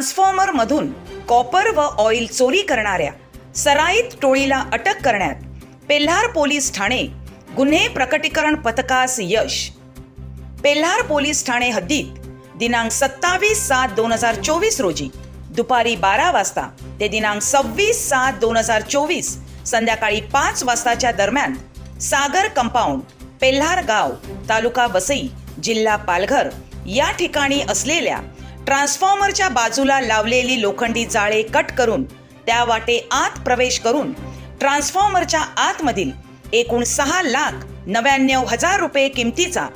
ट्रान्सफॉर्मरमधून copper व oil चोरी करणाऱ्या सराईत टोळीला अटक करण्यात पेल्हार पोलीस ठाणे गुन्हे प्रकटीकरण पथकास यश. पेल्हार पोलीस ठाणे हद्दीत दिनांक सत्तावीस सात दोन हजार चोवीस रोजी दुपारी बारा वाजता ते दिनांक सव्वीस सात दोन हजार चोवीस संध्याकाळी पाच वाजताच्या दरम्यान सागर कंपाऊंड पेल्हार गाव तालुका वसई जिल्हा पालघर या ठिकाणी असलेल्या ट्रान्सफॉर्मरच्या बाजूला लावलेली लोखंडी जाळे कट करून त्या वाटे आत प्रवेश करून ट्रान्सफॉर्मरच्या आतमधील एकूण सहा लाख नव्याण्णव हजार रुपये किमतीचा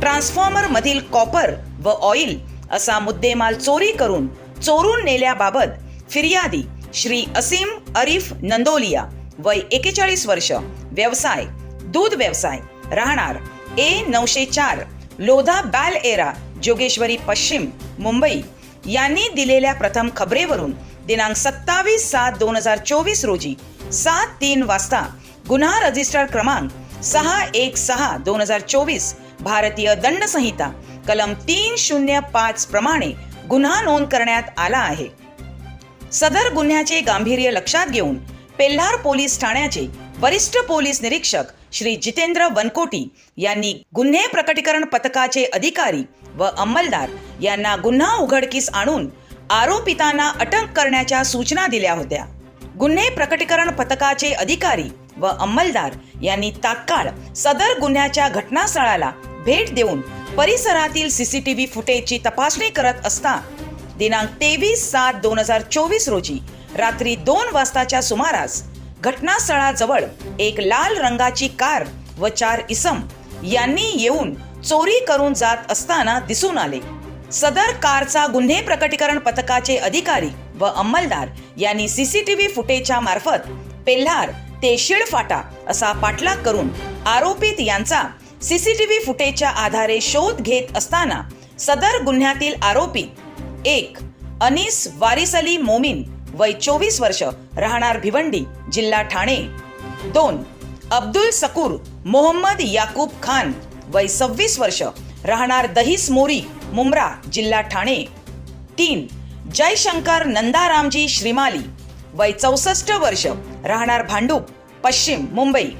ट्रान्सफॉर्मर मधील कॉपर व ऑइल असा मुद्देमाल चोरी करून चोरून नेल्याबाबत फिर्यादी श्री असीम अरिफ नंदोलिया वय एकेचाळीस वर्ष व्यवसाय दूध व्यवसाय राहणार ए नऊशे चार लोधा बॅल एरा जोगेश्वरी पश्चिम मुंबई. यांनी दिलेल्या प्रथम खबरेवरून दिनांक सत्तावीस सात दोन हजार चोवीस रोजी सात तीन वाजता गुन्हा रजिस्टर क्रमांक सहा एक सहा दोन हजार चोवीस भारतीय दंड संहिता कलम तीन शून्य पाच प्रमाणे गुन्हा नोंद करण्यात आला आहे. सदर गुन्ह्याचे गांभीर्य लक्षात घेऊन पेल्हार पोलीस ठाण्याचे वरिष्ठ पोलीस निरीक्षक श्री जितेंद्र वनकोटी यांनी गुन्हे प्रकटीकरण पथकाचे अधिकारी व अंमलदार यांना गुन्हा उघडकीस आणून आरोपितांना अटक करण्याच्या सूचना दिल्या होत्या. गुन्हे प्रकटीकरण पथकाचे अधिकारी व अंमलदार यांनी तात्काळ सदर गुन्ह्याच्या घटनास्थळाला भेट देऊन परिसरातील सीसीटीव्ही फुटेजची तपासणी करत असता दिनांक तेवीस सात दोन हजार चोवीस रोजी रात्री दोन वाजताच्या सुमारास घटनास्थळाजवळ एक लाल रंगाची कार व चार इसम यांनी येऊन चोरी करून जात असताना दिसून आले. सदर कारचा गुन्हे प्रकटीकरण पथकाचे अधिकारी व अंमलदार यांनी सीसीटीव्ही फुटेजच्या मार्फत पेल्हार ते शिळफाटा असा पाठलाग करून आरोपित यांचा सीसीटीव्ही फुटेजच्या आधारे शोध घेत असताना सदर गुन्ह्यातील आरोपी एक अनीस वारिसली मोमीन वय चोवीस वर्ष राहणार भिवंडी जिल्हा ठाणे. दोन अब्दुल सकूर मोहम्मद याकूब खान वय सव्वीस वर्ष राहणार दहिस मोरी मुंब्रा जिल्हा ठाणे. तीन जयशंकर नंदारामजी श्रीमाली वय चौसष्ट वर्ष राहणार भांडूप पश्चिम मुंबई.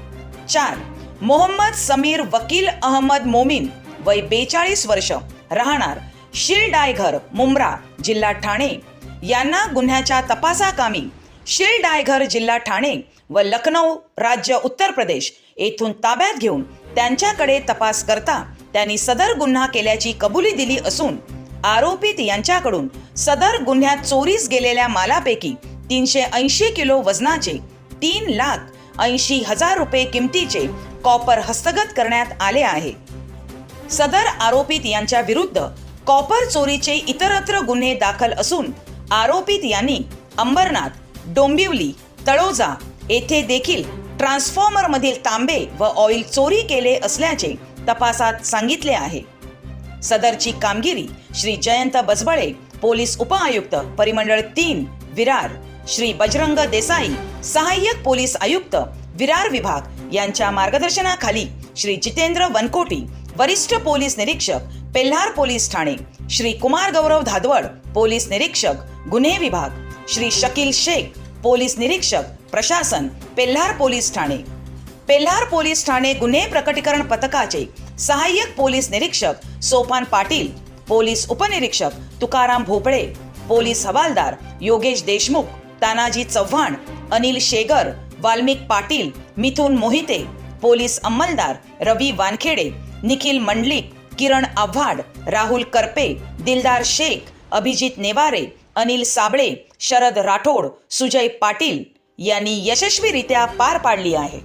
चार मोहम्मद समीर वकील अहमद मोमीन वय बेचाळीस वर्ष राहणार शिलडायघर मुंब्रा जिल्हा ठाणे. यांना गुन्ह्याच्या तपासाकामी शिलडायघर जिल्हा ठाणे व लखनौ राज्य उत्तर प्रदेश येथून ताब्यात घेऊन त्यांच्याकडे तपास करता त्यांनी सदर गुन्हा केल्याची कबुली दिली असून आरोपित यांच्याकडून सदर गुन्ह्यात चोरीस गेलेल्या मालापैकी तीनशे ऐंशी किलो वजनाचे तीन लाख ऐंशी हजार रुपये किमतीचे कॉपर हस्तगत करण्यात आले आहे. सदर आरोपित यांच्या विरुद्ध कॉपर चोरीचे इतरत्र गुन्हे दाखल असून आरोपित यांनी अंबरनाथ डोंबिवली तळोजा येथे देखील ट्रान्सफॉर्मर मधील तांबे व ऑइल चोरी केले असल्याचे तपासात सांगितले आहे. सदरची कामगिरी श्री जयंत बसबळे पोलीस उपआयुक्त परिमंडळ तीन विरार श्री बजरंग देसाई सहाय्यक पोलीस आयुक्त विरार विभाग यांच्या मार्गदर्शनाखाली श्री जितेंद्र वनकोटी वरिष्ठ पोलीस निरीक्षक पेल्हार पोलीस ठाणे श्री कुमार गौरव धादवड पोलीस निरीक्षक गुन्हे विभाग श्री शकील शेख पोलीस निरीक्षक प्रशासन पेल्हार पोलीस ठाणे. पेल्हार पोलीस ठाणे गुन्हे प्रकटीकरण पथकाचे सहाय्यक पोलीस निरीक्षक सोपान पाटील पोलीस उपनिरीक्षक तुकाराम भोपळे पोलीस हवालदार योगेश देशमुख तानाजी चव्हाण अनिल शेगर वाल्मिक पाटील मिथुन मोहिते पोलीस अंमलदार रवी वानखेडे निखिल मंडलिक किरण आव्हाड राहुल करपे दिलदार शेख अभिजित नेवारे अनिल साबळे शरद राठोड सुजय पाटील यांनी यशस्वीरित्या पार पाडली आहे.